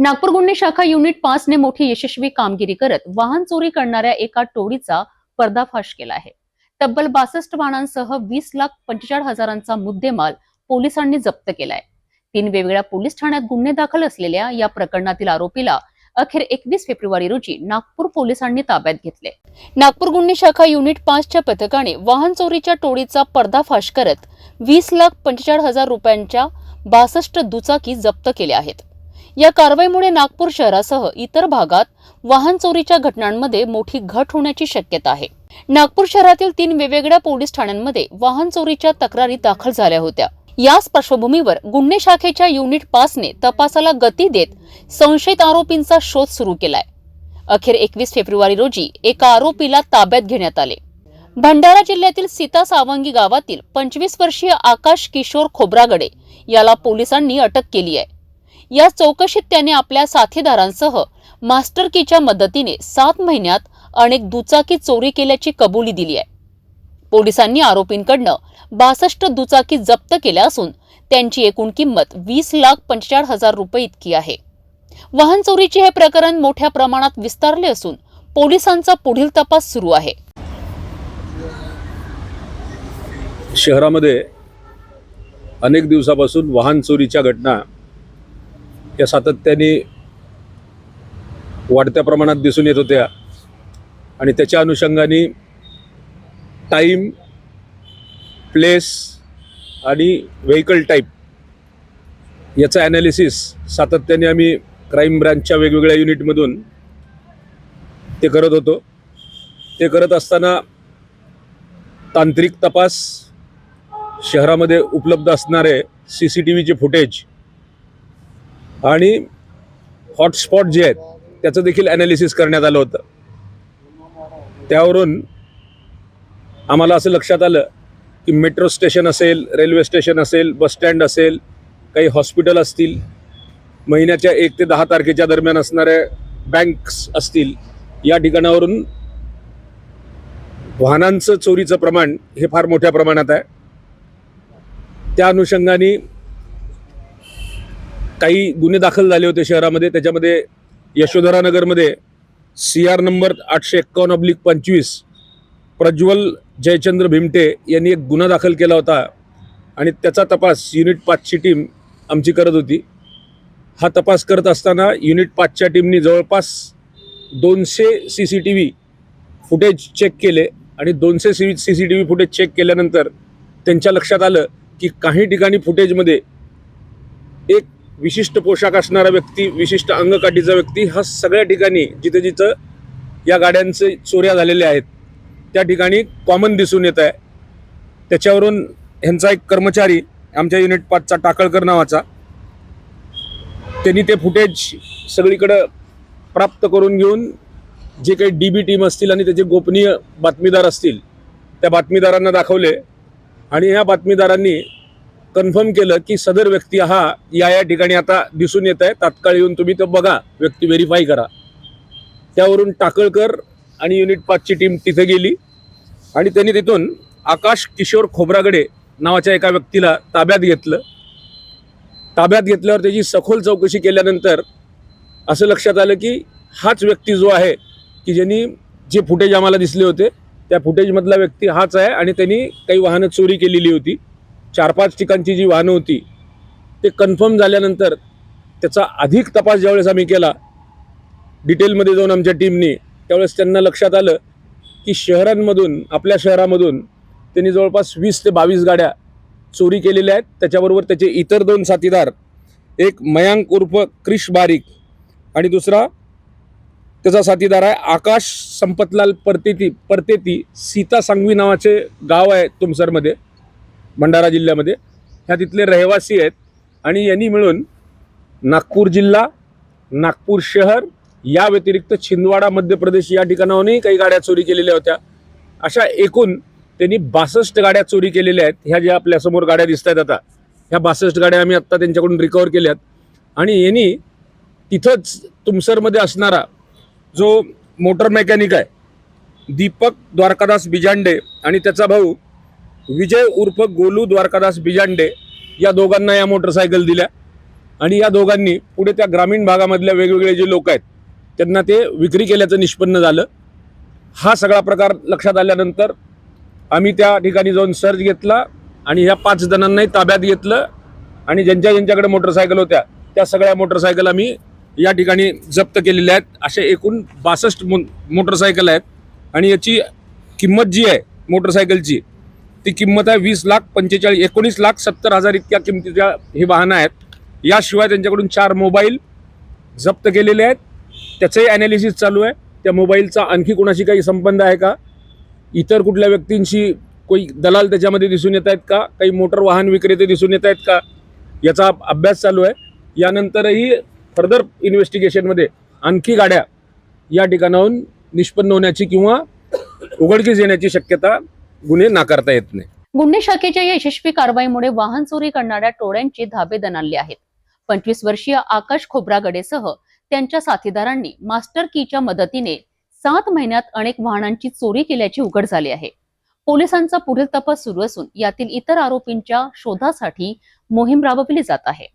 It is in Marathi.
नागपूर गुन्हे शाखा युनिट पाच ने मोठी यशस्वी कामगिरी करत वाहन चोरी करणाऱ्या एका टोळीचा पर्दाफाश केला आहे. तब्बल बासष्ट वाहनांसह वीस लाख पंचेचाळीस हजारांचा मुद्देमाल पोलिसांनी जप्त केलाय. तीन वेगवेगळ्या पोलीस ठाण्यात गुन्हे दाखल असलेल्या या प्रकरणातील आरोपीला अखेर एकवीस फेब्रुवारी रोजी नागपूर पोलिसांनी ताब्यात घेतले. नागपूर गुन्हे शाखा युनिट पाचच्या पथकाने वाहन चोरीच्या टोळीचा पर्दाफाश करत वीस लाख पंचेचाळीस हजार रुपयांच्या बासष्ट दुचाकी जप्त केल्या आहेत. या कारवाईमुळे नागपूर शहरासह इतर भागात वाहन चोरीच्या घटनांमध्ये मोठी घट होण्याची शक्यता आहे. नागपूर शहरातील तीन वेगवेगळ्या पोलीस ठाण्यांमध्ये वाहन चोरीच्या तक्रारी दाखल झाल्या होत्या. याच पार्श्वभूमीवर गुन्हे शाखेच्या युनिट पाचने तपासाला गती देत संशयित आरोपींचा शोध सुरू केलाय. अखेर एकवीस फेब्रुवारी रोजी एका आरोपीला ताब्यात घेण्यात आले. भंडारा जिल्ह्यातील सीता सावंगी गावातील पंचवीस वर्षीय आकाश किशोर खोब्रागडे याला पोलिसांनी अटक केली आहे. या चौकशीत त्याने आपल्या साथीदारांसह मास्टर कीच्या मदतीने सात महिन्यात अनेक दुचाकी चोरी केल्याची कबुली दिली आहे. पोलिसांनी आरोपींकडनं बासष्ट दुचाकी जप्त केल्या असून त्यांची एकूण किंमत वीस लाख पंचेचाळीस हजार रुपये इतकी आहे. वाहन चोरीचे हे प्रकरण मोठ्या प्रमाणात विस्तारले असून पोलिसांचा पुढील तपास सुरू आहे. शहरामध्ये अनेक दिवसापासून वाहन चोरीच्या घटना या सातत्याने वाढत्या प्रमाणात दिसून येत होत्या. आणि त्याच्या अनुषंगाने टाईम प्लेस आणि व्हेकल टाईप याचं ॲनालिसिस सातत्याने आम्ही क्राईम ब्रँचच्या वेगवेगळ्या युनिटमधून ते करत होतो. ते करत असताना तांत्रिक तपास शहरामध्ये उपलब्ध असणारे सी सी टी व्हीचे फुटेज आणि हॉटस्पॉट जे आहेत त्याचं देखील ॲनालिसिस करण्यात आलं होतं. त्यावरून आम्हाला असं लक्षात आलं की मेट्रो स्टेशन असेल रेल्वे स्टेशन असेल बसस्टँड असेल काही हॉस्पिटल असतील महिन्याच्या एक ते दहा तारखेच्या दरम्यान असणाऱ्या बँक्स असतील या ठिकाणावरून वाहनांचं चोरीचं प्रमाण हे फार मोठ्या प्रमाणात आहे. त्या अनुषंगाने काही गुन्हे दाखल झाले होते शहरामध्ये. त्याच्यामध्ये यशोधरा नगरमध्ये सी आर नंबर आठशे एक्कावन्न अब्लिक पंचवीस प्रज्वल जयचंद्र भिमटे यांनी एक गुन्हा दाखल केला होता. आणि त्याचा तपास युनिट पाचची टीम आमची करत होती. हा तपास करत असताना युनिट पाचच्या टीमनी जवळपास दोनशे C C T V footage check केले आणि दोनशे C C C T V footage check केल्यानंतर त्यांच्या लक्षात आलं की काही ठिकाणी फुटेजमध्ये एक विशिष्ट पोशाख असणारा व्यक्ती विशिष्ट अंगकाठीचा व्यक्ती हा सगळ्या ठिकाणी जिथं जिथं या गाड्यांचे चोऱ्या झालेल्या आहेत त्या ठिकाणी कॉमन दिसून येत आहे. त्याच्यावरून ह्यांचा एक कर्मचारी आमच्या युनिट पाचचा टाकळकर नावाचा त्यांनी ते फुटेज सगळीकडं प्राप्त करून घेऊन जे काही डी बी टीम असतील आणि त्याचे गोपनीय बातमीदार असतील त्या बातमीदारांना दाखवले. आणि ह्या बातमीदारांनी कन्फर्म केलं की सदर व्यक्ती हा या या ठिकाणी आता दिसून येत आहे. तात्काळ येऊन तुम्ही तो बघा. व्यक्ती व्हेरीफाय करा. त्यावरून टाकळकर आणि युनिट पाचची टीम तिथे गेली. आणि त्यांनी तिथून आकाश किशोर खोब्रागडे नावाच्या एका व्यक्तीला ताब्यात घेतलं. ताब्यात घेतल्यावर त्याची सखोल चौकशी केल्यानंतर असं लक्षात आलं की हाच व्यक्ती जो आहे की ज्यांनी जे फुटेज आम्हाला दिसले होते त्या फुटेजमधला व्यक्ती हाच आहे आणि त्यांनी काही वाहनं चोरी केलेली होती. चार पाच ठिकाणची जी वाहनं होती ते कन्फर्म झाल्यानंतर त्याचा अधिक तपास ज्यावेळेस आम्ही केला डिटेलमध्ये जाऊन आमच्या टीमनी त्यावेळेस त्यांना लक्षात आलं की शहरांमधून आपल्या शहरामधून त्यांनी जवळपास वीस ते बावीस गाड्या चोरी केलेल्या आहेत. त्याच्याबरोबर त्याचे इतर दोन साथीदार एक मयांक उर्फ क्रिश बारीक आणि दुसरा त्याचा साथीदार आहे आकाश संपतलाल परतेती परतेती सीता सांगवी नावाचे गाव आहे तुमसरमध्ये. भंडारा जिल्ह्यामध्ये. ह्या तिथले रहिवासी आहेत आणि यांनी मिळून नागपूर जिल्हा नागपूर शहर या व्यतिरिक्त छिंदवाडा मध्य प्रदेश या ठिकाणाहूनही काही गाड्या चोरी केलेल्या होत्या. अशा एकूण त्यांनी बासष्ट गाड्या चोरी केलेल्या आहेत. ह्या ज्या आपल्यासमोर गाड्या दिसत आहेत आता ह्या बासष्ट गाड्या आम्ही आत्ता त्यांच्याकडून रिकवर केल्यात. आणि यांनी तिथंच तुमसरमध्ये असणारा जो मोटर मेकॅनिक आहे दीपक द्वारकादास बिजांडे आणि त्याचा भाऊ विजय उर्फ गोलू द्वारकादास बिजांडे या दोघांना या मोटरसायकल दिल्या. आणि या दोघांनी पुढे त्या ग्रामीण भागामधल्या वेगवेगळे जे लोक आहेत त्यांना ते विक्री केल्याचं निष्पन्न झालं. हा सगळा प्रकार लक्षात आल्यानंतर आम्ही त्या ठिकाणी जाऊन सर्च घेतला आणि ह्या पाच जणांनाही ताब्यात घेतलं. आणि ज्यांच्या ज्यांच्याकडे मोटरसायकल होत्या त्या सगळ्या मोटरसायकल आम्ही या ठिकाणी जप्त केलेल्या आहेत. असे एकूण बासष्ट मो मोटरसायकल आहेत. आणि याची किंमत जी आहे मोटरसायकलची ती किंमत आहे वीस लाख पंचेचाळीस एकोणीस लाख सत्तर हजार इतक्या किमतीच्या ही वाहनं आहेत. याशिवाय त्यांच्याकडून चार मोबाईल जप्त केलेले आहेत. त्याचंही ॲनालिसिस चालू आहे. त्या मोबाईलचा आणखी कोणाशी काही संबंध आहे का? इतर कुठल्या व्यक्तींशी कोई दलाल त्याच्यामध्ये दिसून येत आहेत का? काही मोटर वाहन विक्रेते दिसून येत आहेत का? याचा अभ्यास चालू आहे. यानंतरही फर्दर इन्व्हेस्टिगेशनमध्ये आणखी गाड्या या ठिकाणाहून निष्पन्न होण्याची किंवा उघडकीस येण्याची शक्यता गुन्हे नाकारता येत नाही. गुन्हे शाखेच्या या यशस्वी कारवाईमुळे वाहन चोरी करणाऱ्या टोळ्यांची धाबे दणाले आहेत. पंचवीस वर्षीय आकाश खोब्रागडेसह त्यांच्या साथीदारांनी मास्टर कीच्या मदतीने सात महिन्यात अनेक वाहनांची चोरी केल्याची उघड झाली आहे. पोलिसांचा पुढील तपास सुरू असून यातील इतर आरोपींच्या शोधासाठी मोहीम राबवली जात आहे.